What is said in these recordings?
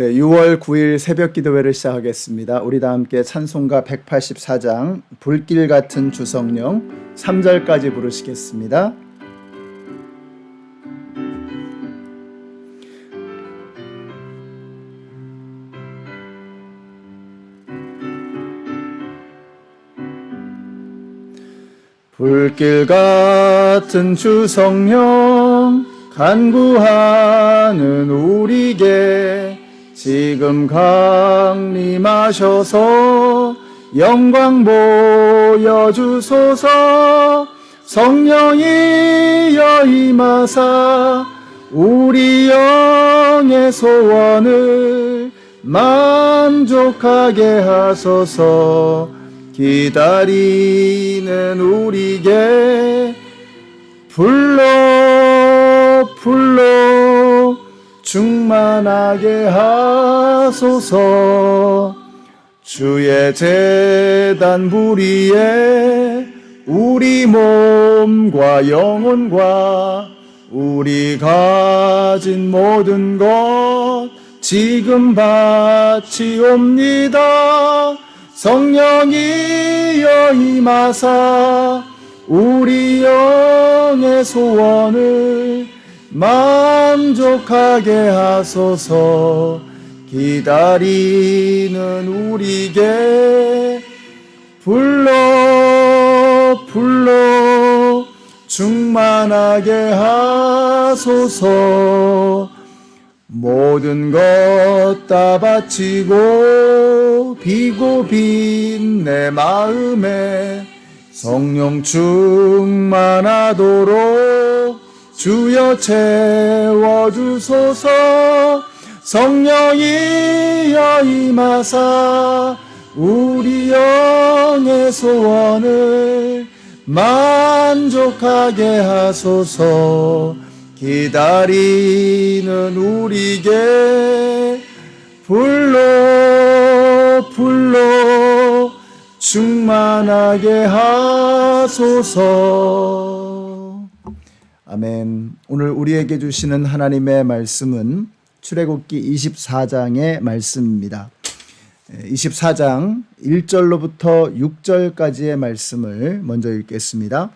네, 6월 9일 새벽 기도회를 시작하겠습니다. 우리 다 함께 찬송가 184장 불길 같은 주성령 3절까지 부르시겠습니다. 불길 같은 주성령 간구하는 우리에게 지금 강림하셔서 영광 보여주소서. 성령이여 임하사 우리 영의 소원을 만족하게 하소서. 기다리는 우리에게 불러 불러 충만하게 하소서. 주의 재단 부리에 우리 몸과 영혼과 우리 가진 모든 것 지금 바치옵니다. 성령이여 임하사 우리 영의 소원을 만족하게 하소서. 기다리는 우리에게 불러 불러 충만하게 하소서. 모든 것 다 바치고 비고 빈 내 마음에 성령 충만하도록 주여 채워주소서. 성령이여 임하사 우리 영의 소원을 만족하게 하소서. 기다리는 우리에게 불러 불러 충만하게 하소서 아멘 오늘 우리에게 주시는 하나님의 말씀은 출애굽기 24장의 말씀입니다 24장 1절로부터 6절까지의 말씀을 먼저 읽겠습니다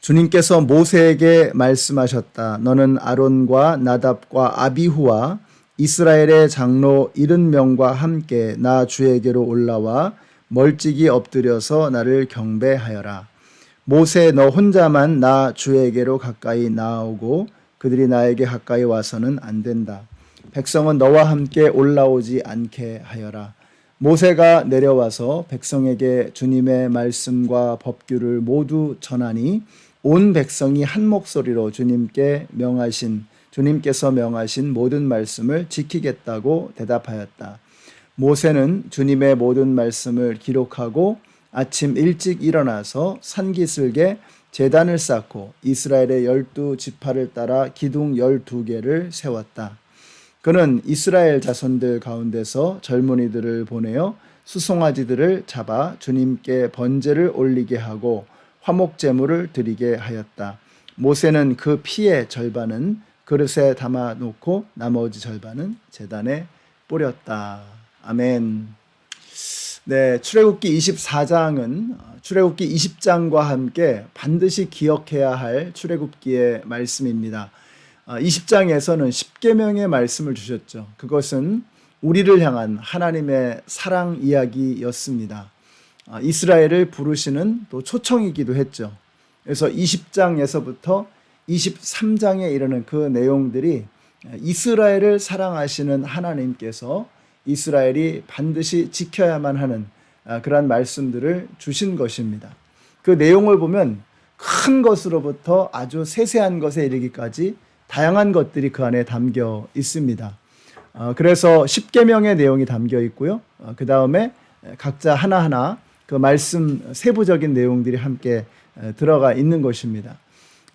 주님께서 모세에게 말씀하셨다. 너는 아론과 나답과 아비후와 이스라엘의 장로 일흔 명과 함께 나 주에게로 올라와 멀찍이 엎드려서 나를 경배하여라. 모세 너 혼자만 나 주에게로 가까이 나오고 그들이 나에게 가까이 와서는 안 된다. 백성은 너와 함께 올라오지 않게 하여라. 모세가 내려와서 백성에게 주님의 말씀과 법규를 모두 전하니 온 백성이 한 목소리로 주님께 명하신 주님께서 명하신 모든 말씀을 지키겠다고 대답하였다. 모세는 주님의 모든 말씀을 기록하고 아침 일찍 일어나서 산기슭에 제단을 쌓고 이스라엘의 열두 지파를 따라 기둥 열두 개를 세웠다. 그는 이스라엘 자손들 가운데서 젊은이들을 보내어 수송아지들을 잡아 주님께 번제를 올리게 하고 화목 제물을 드리게 하였다. 모세는 그 피의 절반은 그릇에 담아 놓고 나머지 절반은 제단에 뿌렸다. 아멘. 네, 출애굽기 24장은 출애굽기 20장과 함께 반드시 기억해야 할 출애굽기의 말씀입니다. 20장에서는 10계명의 말씀을 주셨죠. 그것은 우리를 향한 하나님의 사랑 이야기였습니다. 아, 이스라엘을 부르시는 또 초청이기도 했죠. 그래서 20장에서부터 23장에 이르는 그 내용들이 이스라엘을 사랑하시는 하나님께서 이스라엘이 반드시 지켜야만 하는 아, 그러한 말씀들을 주신 것입니다. 그 내용을 보면 큰 것으로부터 아주 세세한 것에 이르기까지 다양한 것들이 그 안에 담겨 있습니다. 아, 그래서 10계명의 내용이 담겨 있고요. 그 다음에 각자 하나하나 그 말씀 세부적인 내용들이 함께 들어가 있는 것입니다.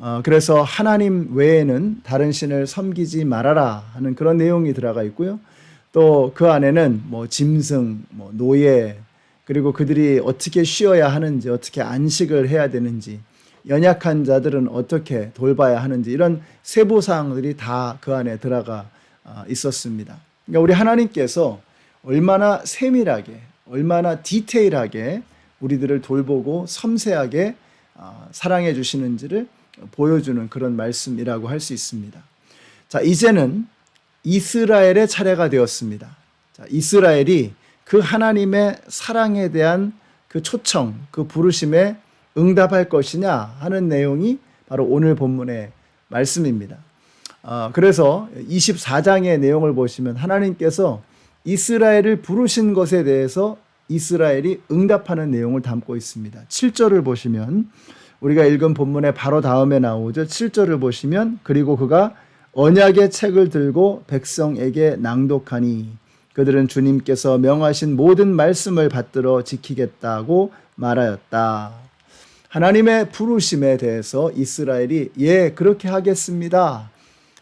어, 그래서 하나님 외에는 다른 신을 섬기지 말아라 하는 그런 내용이 들어가 있고요. 또 그 안에는 뭐 짐승, 뭐 노예, 그리고 그들이 어떻게 쉬어야 하는지, 어떻게 안식을 해야 되는지, 연약한 자들은 어떻게 돌봐야 하는지 이런 세부 사항들이 다 그 안에 들어가 어, 있었습니다. 그러니까 우리 하나님께서 얼마나 세밀하게, 얼마나 디테일하게 우리들을 돌보고 섬세하게 아, 사랑해 주시는지를 보여주는 그런 말씀이라고 할 수 있습니다. 자, 이제는 이스라엘의 차례가 되었습니다. 자, 이스라엘이 그 하나님의 사랑에 대한 그 초청, 그 부르심에 응답할 것이냐 하는 내용이 바로 오늘 본문의 말씀입니다. 아, 그래서 24장의 내용을 보시면 하나님께서 이스라엘을 부르신 것에 대해서 이스라엘이 응답하는 내용을 담고 있습니다. 7절을 보시면 우리가 읽은 본문의 바로 다음에 나오죠. 7절을 보시면 그리고 그가 언약의 책을 들고 백성에게 낭독하니 그들은 주님께서 명하신 모든 말씀을 받들어 지키겠다고 말하였다. 하나님의 부르심에 대해서 이스라엘이 예, 그렇게 하겠습니다.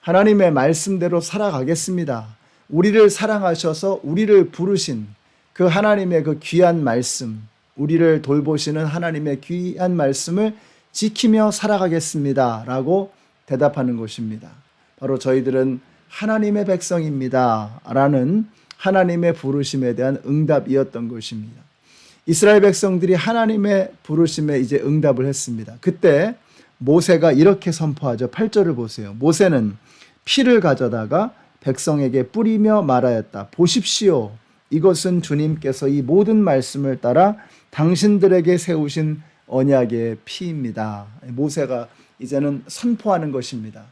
하나님의 말씀대로 살아가겠습니다. 우리를 사랑하셔서 우리를 부르신 그 하나님의 그 귀한 말씀, 우리를 돌보시는 하나님의 귀한 말씀을 지키며 살아가겠습니다. 라고 대답하는 것입니다. 바로 저희들은 하나님의 백성입니다. 라는 하나님의 부르심에 대한 응답이었던 것입니다. 이스라엘 백성들이 하나님의 부르심에 이제 응답을 했습니다. 그때 모세가 이렇게 선포하죠. 8절을 보세요. 모세는 피를 가져다가 백성에게 뿌리며 말하였다. 보십시오. 이것은 주님께서 이 모든 말씀을 따라 당신들에게 세우신 언약의 피입니다. 모세가 이제는 선포하는 것입니다.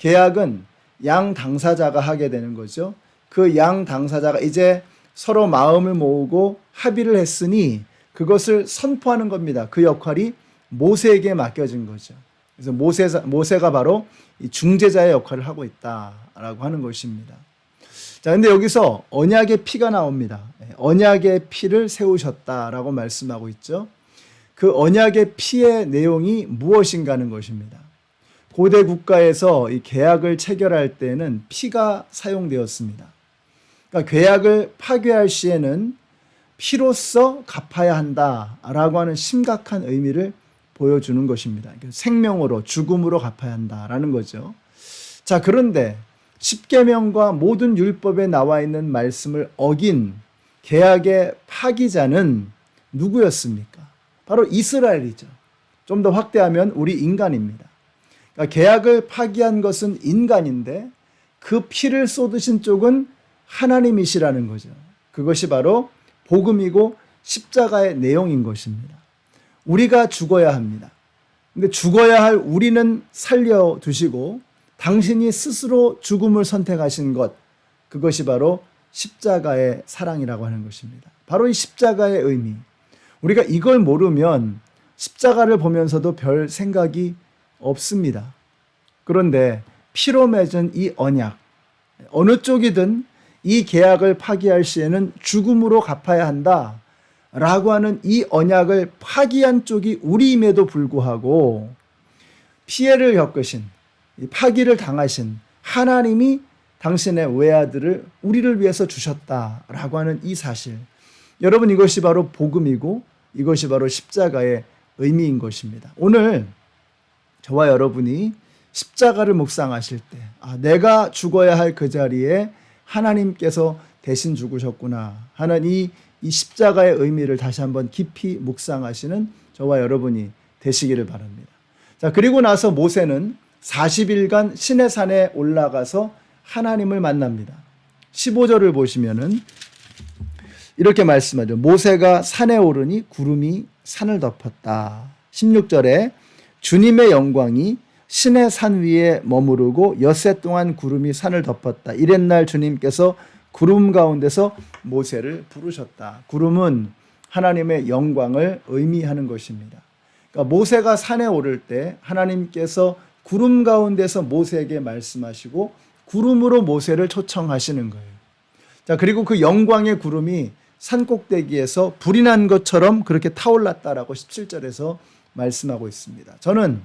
계약은 양 당사자가 하게 되는 거죠. 그 양 당사자가 이제 서로 마음을 모으고 합의를 했으니 그것을 선포하는 겁니다. 그 역할이 모세에게 맡겨진 거죠. 그래서 모세, 모세가 바로 중재자의 역할을 하고 있다라고 하는 것입니다. 자, 근데 여기서 언약의 피가 나옵니다. 언약의 피를 세우셨다라고 말씀하고 있죠. 그 언약의 피의 내용이 무엇인가 하는 것입니다. 고대 국가에서 이 계약을 체결할 때는 피가 사용되었습니다. 그러니까 계약을 파괴할 시에는 피로써 갚아야 한다라고 하는 심각한 의미를 보여주는 것입니다. 그러니까 생명으로 죽음으로 갚아야 한다라는 거죠. 자, 그런데 십계명과 모든 율법에 나와 있는 말씀을 어긴 계약의 파기자는 누구였습니까? 바로 이스라엘이죠. 좀 더 확대하면 우리 인간입니다. 그러니까 계약을 파기한 것은 인간인데 그 피를 쏟으신 쪽은 하나님이시라는 거죠. 그것이 바로 복음이고 십자가의 내용인 것입니다. 우리가 죽어야 합니다. 근데 죽어야 할 우리는 살려두시고 당신이 스스로 죽음을 선택하신 것, 그것이 바로 십자가의 사랑이라고 하는 것입니다. 바로 이 십자가의 의미. 우리가 이걸 모르면 십자가를 보면서도 별 생각이 없습니다. 그런데 피로 맺은 이 언약, 어느 쪽이든 이 계약을 파기할 시에는 죽음으로 갚아야 한다. 라고 하는 이 언약을 파기한 쪽이 우리임에도 불구하고 피해를 겪으신, 파기를 당하신 하나님이 당신의 외아들을 우리를 위해서 주셨다라고 하는 이 사실. 여러분 이것이 바로 복음이고 이것이 바로 십자가의 의미인 것입니다. 오늘 저와 여러분이 십자가를 묵상하실 때, 아, 내가 죽어야 할 그 자리에 하나님께서 대신 죽으셨구나 하는 이, 이 십자가의 의미를 다시 한번 깊이 묵상하시는 저와 여러분이 되시기를 바랍니다. 자, 그리고 나서 모세는 40일간 신의 산에 올라가서 하나님을 만납니다. 15절을 보시면은 이렇게 말씀하죠. 모세가 산에 오르니 구름이 산을 덮었다. 16절에 주님의 영광이 신의 산 위에 머무르고 엿새 동안 구름이 산을 덮었다. 이랬날 주님께서 구름 가운데서 모세를 부르셨다. 구름은 하나님의 영광을 의미하는 것입니다. 그러니까 모세가 산에 오를 때 하나님께서 구름 가운데서 모세에게 말씀하시고 구름으로 모세를 초청하시는 거예요. 자, 그리고 그 영광의 구름이 산 꼭대기에서 불이 난 것처럼 그렇게 타올랐다라고 17절에서 말씀하고 있습니다. 저는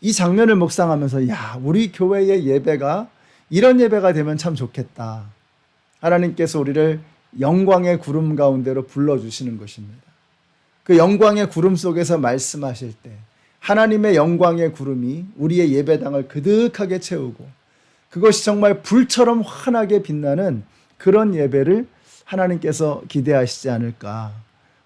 이 장면을 묵상하면서 야, 우리 교회의 예배가 이런 예배가 되면 참 좋겠다. 하나님께서 우리를 영광의 구름 가운데로 불러 주시는 것입니다. 그 영광의 구름 속에서 말씀하실 때 하나님의 영광의 구름이 우리의 예배당을 그득하게 채우고 그것이 정말 불처럼 환하게 빛나는 그런 예배를 하나님께서 기대하시지 않을까.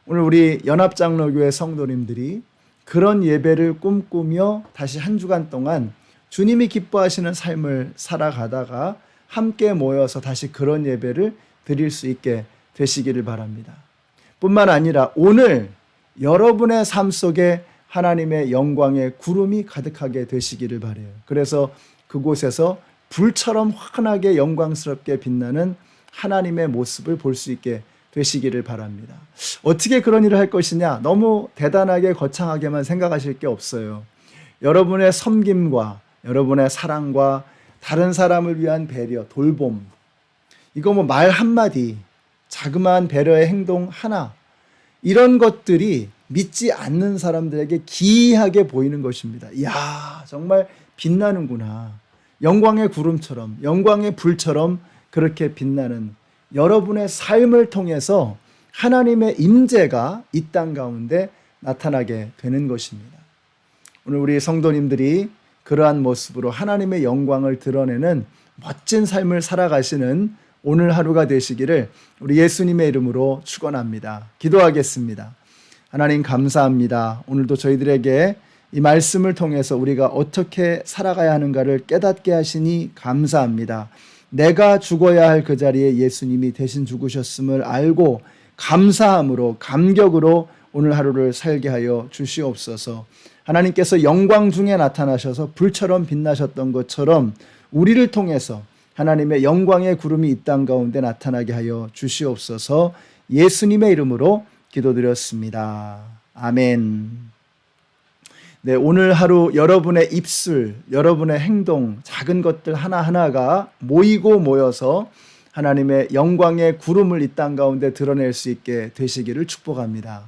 오늘 우리 연합장로교회 성도님들이 그런 예배를 꿈꾸며 다시 한 주간 동안 주님이 기뻐하시는 삶을 살아가다가 함께 모여서 다시 그런 예배를 드릴 수 있게 되시기를 바랍니다. 뿐만 아니라 오늘 여러분의 삶 속에 하나님의 영광의 구름이 가득하게 되시기를 바래요. 그래서 그곳에서 불처럼 환하게 영광스럽게 빛나는 하나님의 모습을 볼 수 있게 되시기를 바랍니다. 어떻게 그런 일을 할 것이냐? 너무 대단하게 거창하게만 생각하실 게 없어요. 여러분의 섬김과 여러분의 사랑과 다른 사람을 위한 배려, 돌봄. 이거 뭐 말 한마디, 자그마한 배려의 행동 하나. 이런 것들이 믿지 않는 사람들에게 기이하게 보이는 것입니다. 이야, 정말 빛나는구나. 영광의 구름처럼, 영광의 불처럼 그렇게 빛나는 여러분의 삶을 통해서 하나님의 임재가 이 땅 가운데 나타나게 되는 것입니다. 오늘 우리 성도님들이 그러한 모습으로 하나님의 영광을 드러내는 멋진 삶을 살아가시는 오늘 하루가 되시기를 우리 예수님의 이름으로 축원합니다. 기도하겠습니다. 하나님 감사합니다. 오늘도 저희들에게 이 말씀을 통해서 우리가 어떻게 살아가야 하는가를 깨닫게 하시니 감사합니다. 내가 죽어야 할 그 자리에 예수님이 대신 죽으셨음을 알고 감사함으로 감격으로 오늘 하루를 살게 하여 주시옵소서. 하나님께서 영광 중에 나타나셔서 불처럼 빛나셨던 것처럼 우리를 통해서 하나님의 영광의 구름이 이 땅 가운데 나타나게 하여 주시옵소서. 예수님의 이름으로 기도드렸습니다. 아멘. 네, 오늘 하루 여러분의 입술, 여러분의 행동, 작은 것들 하나하나가 모이고 모여서 하나님의 영광의 구름을 이 땅 가운데 드러낼 수 있게 되시기를 축복합니다.